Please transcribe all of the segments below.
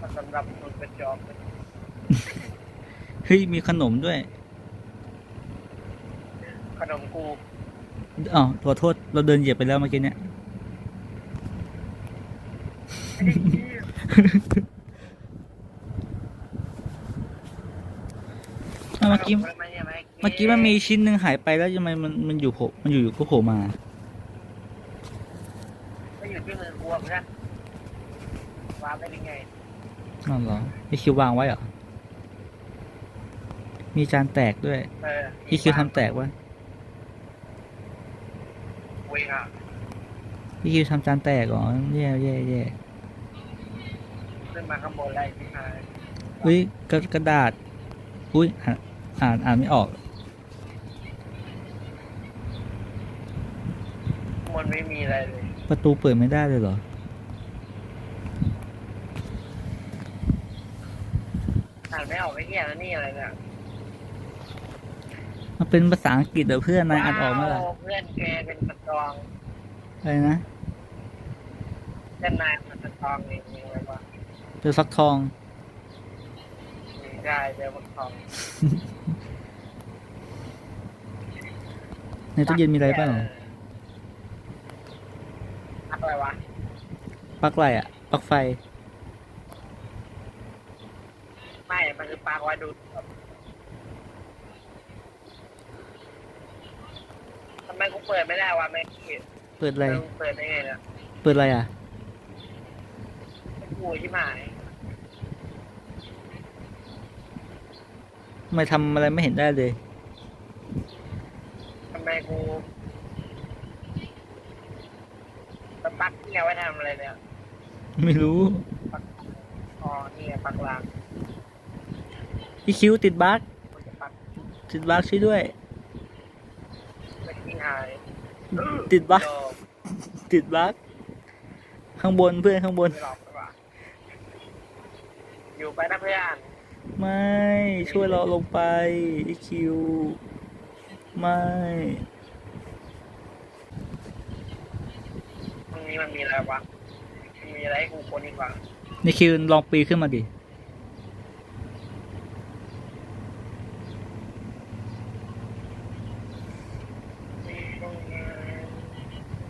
มันสำหรับคนเป็นจอมเฮ้ยมีขนมด้วย ขนมกูอ๋อขอโทษ เราเดินเหยียบไปแล้วเมื่อกี้เนี่ยอะเมื่อกี้ เมื่อกี้มันมีชิ้นหนึ่งหายไปแล้วทำไมมันมันอยู่โผล่มันอยู่อยู่ก็โผล่มาไม่อยู่ที่มือกูอะเพื่อนวางได้ยังไง นั่นเหรอพี่คิววางไว้เหรอ มีจานแตกด้วยเออพี่คิวทำแตกวะเวงอะพี่คิวทำจานแตกเหรอแย่แย่แย่ขึ้นมาข้างบนไล่ที่หายอุ้ยกระกระดาษ อุ้ยอ่านอ่านอ่านไม่ออกมันไม่มีอะไรเลย ประตูเปิดไม่ได้เลยเหรอ อ่าน ไม่ออกไอ้เหี้ยแล้วนี่อะไรเนี่ยมันเป็นภาษาอังกฤษเหรอเพื่อนนายอ่านออกไหมล่ะว้าวเพื่อนแกเป็นสตรองอะไรนะเพื่อนนายเป็นสตรองเองเองเลยวะเจอฟักทอง ได้เดี๋ยวมันทองในตู้เย็นมีอะไรบ้างอะไรวะปลั๊กอะไรอะปลั๊กไฟ ไม่มันคือปลาไว้ดูดทำไมกูเปิดไม่ได้วะแม่กี้เปิดอะไร มึงเปิดได้ไงเนี่ยเปิดอะไรอะ กูที่หมายทำไมทำอะไรไม่เห็นได้เลย ทำไมกูสปักเนี่ยไว้ทำอะไรเนี่ยไม่รู้ อ๋อนี่ไงปักลาง พี่คิวติดบั๊กกูจะปักติดบั๊กช่วยด้วยไม่ที่หายติดบั๊กโดติดบั๊กข้างบนเพื่อนข้างบนไม่หลอกดีกว่าอยู่ไปนะเพื่อน ไม่ช่วยเราลงไปอีคิว ไม่ตรงนี้มันมีอะไรวะมันมีอะไรให้กูคนดีกว่านี่คิวลองปีนขึ้นมาดิ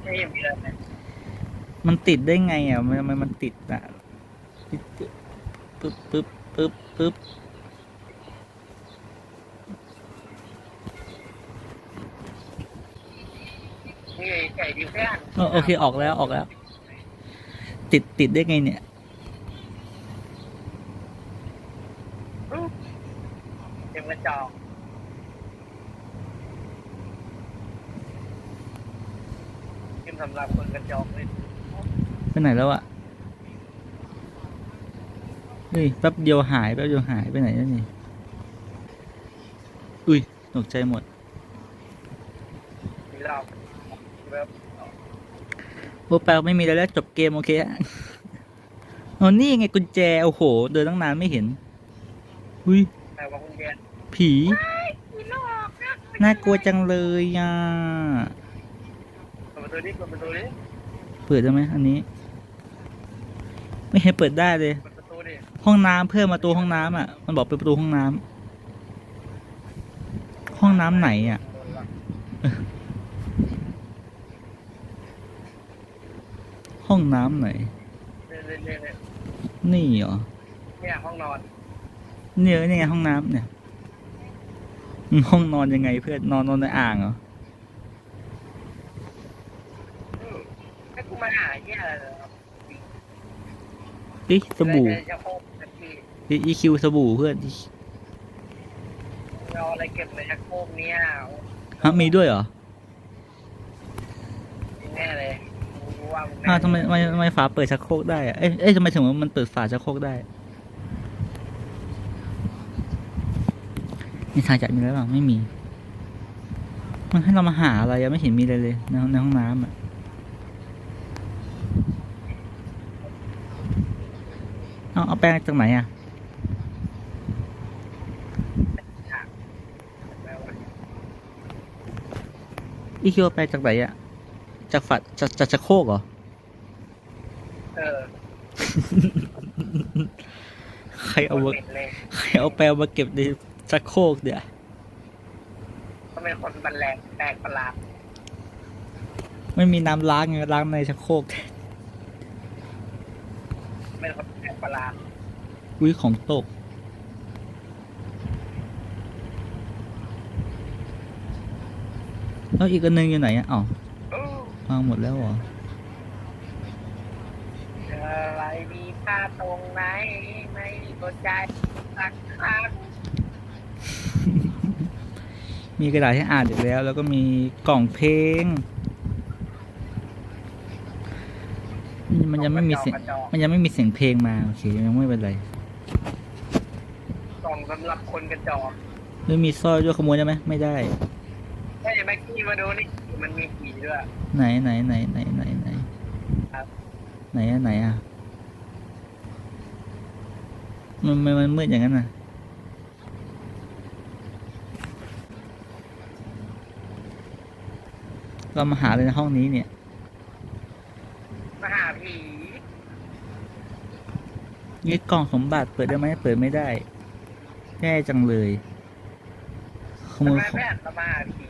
ไม่เห็นมีอะไรเลยมันติดได้ไงอะมันมันมันติดอะปึ๊บปึ๊บปึ๊บปึ๊บปึ๊บนี่ไก่ดิเพื่อนเออโอเคออกแล้วออกแล้ว ติดติดได้ไงเนี่ย เต็มกระจอกขึ้น สำหรับคนกระจอกเลยไปไหนแล้วอะเฮ้ยแป๊บเดียวหายแป๊บเดียวหายไปไหนแล้วนี่ อุ้ยตกใจหมดมีรอบเว็บโบแปลไม่มีอะไรแล้วจบเกมโอเคอะอ๋อนี่ไงกุญแจ โอ้โห เดินตั้งนานไม่เห็น อุ้ยแต่ว่าคุณแกผีมีหลอกนะน่ากลัวจังเลยอะเปิดประตูดิเปิดประตูดิเปิดได้ไหมอันนี้ ไม่เห็นเปิดได้เลย เปิดประตูดิห้องน้ำเพื่อนมาตัวห้องน้ำอะ มันบอกเป็นประตูห้องน้ำห้องน้ำไหนอะ ห้องน้ำไหน เนี่ยเนี่ยเนี่ยเนี่ยนี่เหรอ เนี่ยห้องนอนเนี่ยนี่ไงห้องน้ำเนี่ยอืมห้องนอนยังไงเพื่อนนอนนอนในอ่างเหรอ ให้ กูมาหาเหี้ยอะไรเหรออิสบู่จะจะโคกสักทีอิอีคิวสบู่เพื่อนเราอะไรเก็บในชักโครกเนี่ยฮะมีด้วยเหรอแน่เลยกูว่ามึงแน่อ้าวทำไมทำไมทำไมฝาเปิดชักโครกได้อะเอ้ยเอ้ยทำไมถึงว่ามันเปิดฝาชักโครกได้มีทางจัดมีอะไรบ้างไม่มี มันให้เรามาหาอะไรอะไม่เห็นมีอะไรเลยในห้องในห้องน้ำอะ เอาเอาแป้งจากไหนอะอีคิวเอาแป้งจากไหนอะจากฝาจากจากชักโครกเหรอ เออ ใครเอาคนมาเป็นเลยใครเอาแปลมาเก็บในชักโครกเดี๋ยวเขาเป็นคนบันแรงแปลกประหลาดไม่มีน้ำล้างไงล้างในชักโครกแทนเป็นคนแปลกประหลาดอุ้ยของตก แล้วอีกอันหนึงอยู่ไหนอะอ๋ออู้วางหมดแล้วเหรออะไรมีค่าตรงไหนไม่สนใจสักครั้งมีกระดาษให้อ่านอีกแล้ว แล้วก็มีกล่องเพลง มันยังไม่มีเสียงกระจอกมันยังไม่มีเสียงเพลงมาโอเคยังไม่เป็นไรกล่องสำหรับคนกระจอกหรือมีสร้อยด้วยขโมยได้ไหมไม่ได้ถ้าอย่างแม็กกี้มาดูนี่มันมีผีด้วย ไหนไหนไหนไหนไหนไหนครับไหนอะไหนอะมันมันมันมืดอย่างนั้นน่ะเรามาหาเลยในห้องนี้เนี่ย มาหาผี นี่กล่องสมบัติเปิดได้ไหมเปิดไม่ได้แย่จังเลยขโมทำยไมของแม่มาหาผี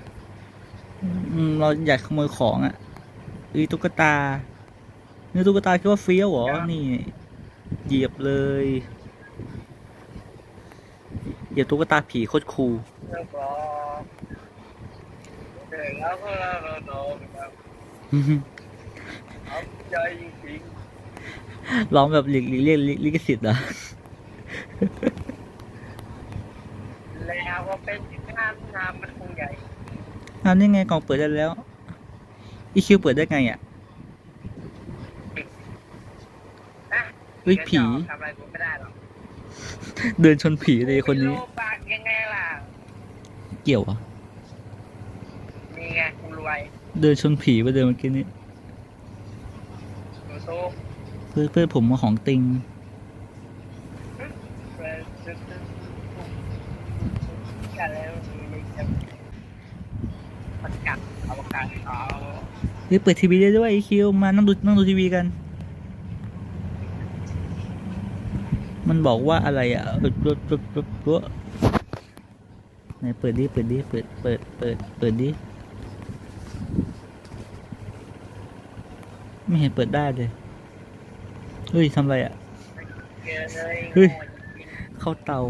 อืมเราอยากขโมยของอะอีตุ๊กตาเนื้อตุ๊กตาคิดว่าเฟี้ยวเหรอ นี่ เหยียบเลย เหยียบตุ๊กตาผีโคตรคูลเลิก ร้องเดินแล้วก็เราโดนแบบเอาใจจริงร้องแบบหลีกหลีกเรียกลิลิขสิทธิ์เหรอๆแล้วก็เป็นอย่างนั้นน้ำมันคงใหญ่อ้าวนี่ไงกล่องเปิดได้แล้ว อีคิวเปิดได้ไงอะนะเฮ้ยผีทำอะไรกูไม่ได้หรอกเดินชนผีเลยคนนี้ไม่รู้ปากยังไงล่ะ เกี่ยวอะนี่ไงกูรวย เดินชนผีไปเดินเมื่อกี้นี้ ดูตู้ เพื่อนเพื่อนผมมาของติงกันแล้วประกาศเอาประกาศเอาเฮ้ยเปิดทีวีได้ด้วยไอคิวมานั่งดูนั่งดูทีวีกัน มันบอกว่าอะไรอะเปิดเปิดเปิดปิดเปิดไหนเปิดดิเปิดดิเปิดเปิดเปิดเปิดดิไม่เห็นเปิดได้เลย เฮ้ยทำอะไรอะเจอเลยเฮ้ย เข้าเตา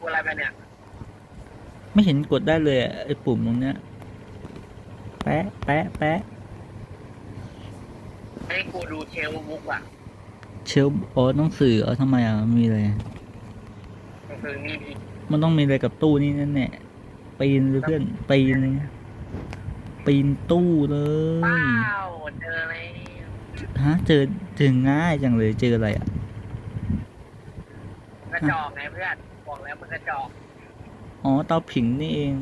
กูอะไรไปเนี่ยไม่เห็นกดได้เลยอะไอ้ปุ่มตรงเนี้ย แปะแปะแปะให้กูดูเทลบุ๊กอะเชลฟ์อ๋อหนังสือเออทำไมอะมันมีอะไรมันคือมีผีมันต้องมีอะไรกับตู้นี่นั่นแน่ปีนเลยเพื่อนปีน ปีนตู้เลเป้ายเจอเลยฮะเจอเจอง่ายจังเลยเจออะไรอะกระจอกไงเพื่อนบอกแล้วมันกระจอกอ๋อเตาผิงนี่เอง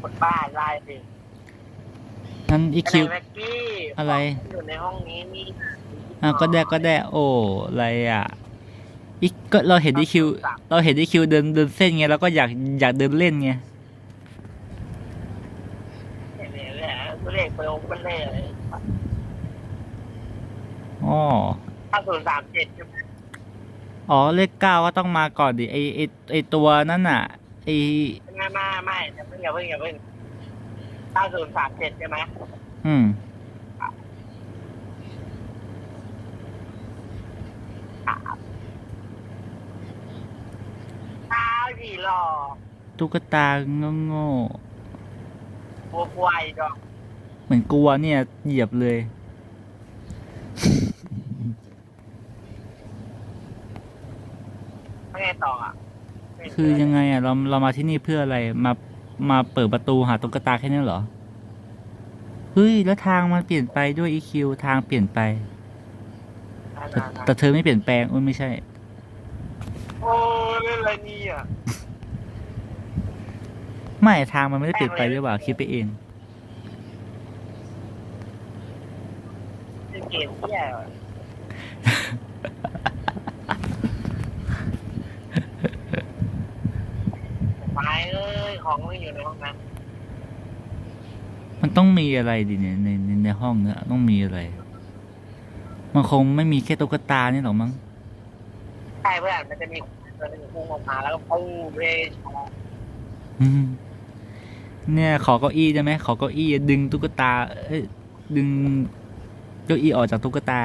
คนบ้าไล่สินั้นอีคิวแม็กกี้อะไรอยู่ในห้องนี้มีอะก็ได้ก็ได้โอ้อะไรอะ อีกก็เราเห็นอีคิวเราเห็นอีคิวเดินเดินเส้นไงเราก็อยากอยากเดินเล่นไงเห็นเลยแหละกูเรียกไปองค์เป็นเลยอ๋อห้าศูนย์สามเจ็ดใช่ไหมอ๋อเลขเก้าก็ต้องมาก่อนดิไอไอไอตัวนั่นน่ะไอไม่ไม่ไม่อย่าเพิ่งอย่าเพิ่งอย่าเพิ่งห้าศูนย์สามเจ็ดใช่ไหมอืม ตาผี หลอกตุ๊กตาโง่โง่บัวควายดอกๆเหมือนกลัวเนี่ย เหยียบเลย ไม่ไงต่ออะคือยังไงอะ เราเรามาที่นี่เพื่ออะไร มามาเปิดประตูหาตุ๊กตาแค่นี้เหรอ เฮ้ย แล้วทางมันเปลี่ยนไปด้วย EQ ทางเปลี่ยนไป แต่แต่เธอไม่เปลี่ยนแปลงอุ้ยไม่ใช่ โอ้เล่นอะไรนี่อะ ไม่ทางมันไม่ได้เปลี่ยนไปหรือเปล่าคิดไปเองเล่นเกมที่แย่ของไม่อยู่ในห้องนั้นมันต้องมีอะไรดิเนี่ยในในในห้องเนี่ยต้องมีอะไร มันคงไม่มีแค่ตุ๊กตานี่หรอกมั้งใช่เพื่อนมันจะมีตัวหนึงพุ่งออกมาแล้วก็ปุ้งเรชอืม เนี่ยขอเก้าอี้ได้ไหมขอเก้าอี้ดึงตุ๊กตาเอ้ยดึงเก้าอี้ออกจากตุ๊กตา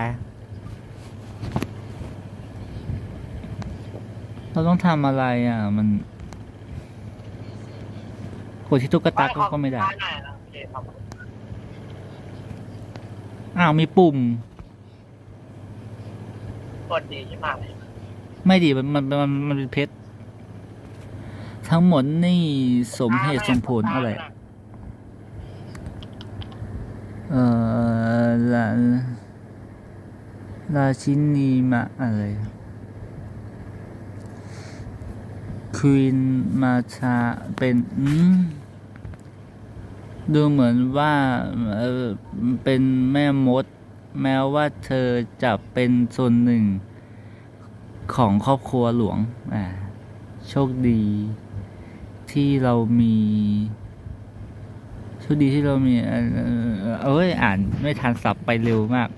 เราต้องทำอะไรอะ มันกดที่ตุ๊กตาก็ก็ไม่ได้หน่อยนะโอเคครับอ้าวมีปุ่มกดดีใช่ไหมเลยไม่ดีมันมันมันมันเป็นเพชร ทั้งหมดนี่สมเหตุสมผลอะไรเออลาราชินีมาอะไรควีนมาชาเป็นอืมดูเหมือนว่าเออเป็นแม่มด แม้ว่าเธอจะเป็นส่วนหนึ่งของครอบครัวหลวงอ่าโชคดี ที่เรามีโชคดีที่เรามีเอ่อเอ่อเอ้ยอ่านไม่ทันสับไปเร็วมาก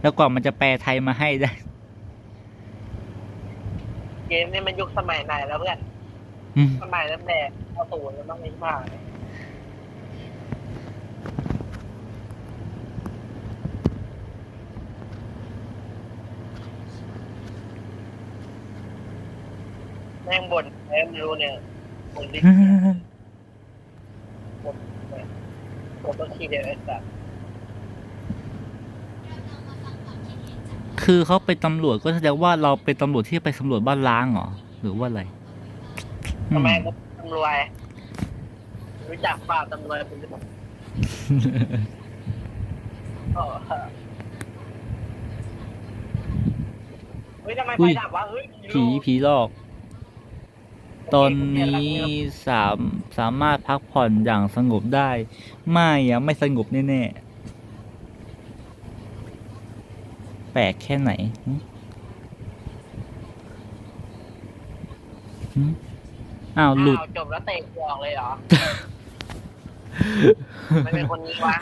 แล้วกว่ามันจะแปลไทยมาให้ได้ เกมนี้มันยุคสมัยไหนแล้วเพื่อนอืมสมัยตั้งแต่เข้าสู่แล้วต้องมีมากแม่งบ่นแม่งไม่รู้เนี่ยบ่นดิ ผมต้องขี้เดียวไอ้สัสคือเขาเป็นตำรวจก็แสดงว่าเราเป็นตำรวจที่ไปสำรวจบ้านล้างเหรอ หรือว่าอะไรอืทำมไมก็ตำรวจรู้จักป่าตำรวจเป็นหรือเปล่าเออเฮ้ยทำไมไฟดับวะเฮ้ยผีผีหลอก ตอนนี้สามสามารถพักผ่อนอย่างสงบได้ ไม่อะไม่สงบแน่ๆ แปลกแค่ไหนหึหึอ้าวหลุดอ้าวจบแล้วเตะกูออกเลยเหรอ ไม่เป็นคนนี้วะ